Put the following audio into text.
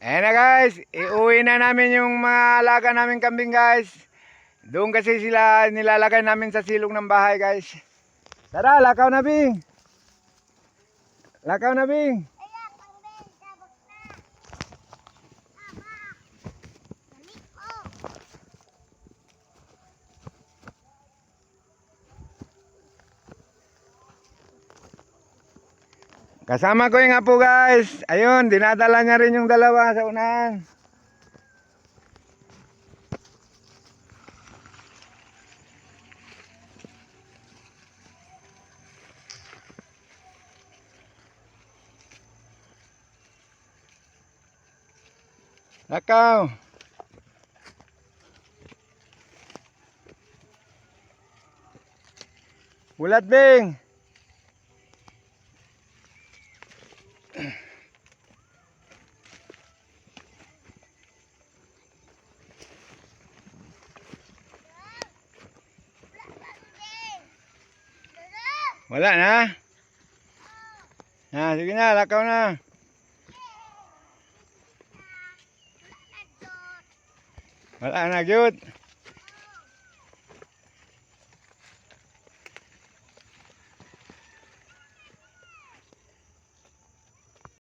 Ayan na guys, iuwi na namin yung mga alaga namin kambing guys. Doon kasi sila nilalagay namin sa silong ng bahay guys. Tara, lakaw na Bing. Lakaw na Bing. Kasama ko yung apo guys. Ayun, dinadala niya rin yung dalawa sa unahan. Lakaw. Ulat Bing. Wala na. Ha, sige na, lakaw na. Wala na, cute.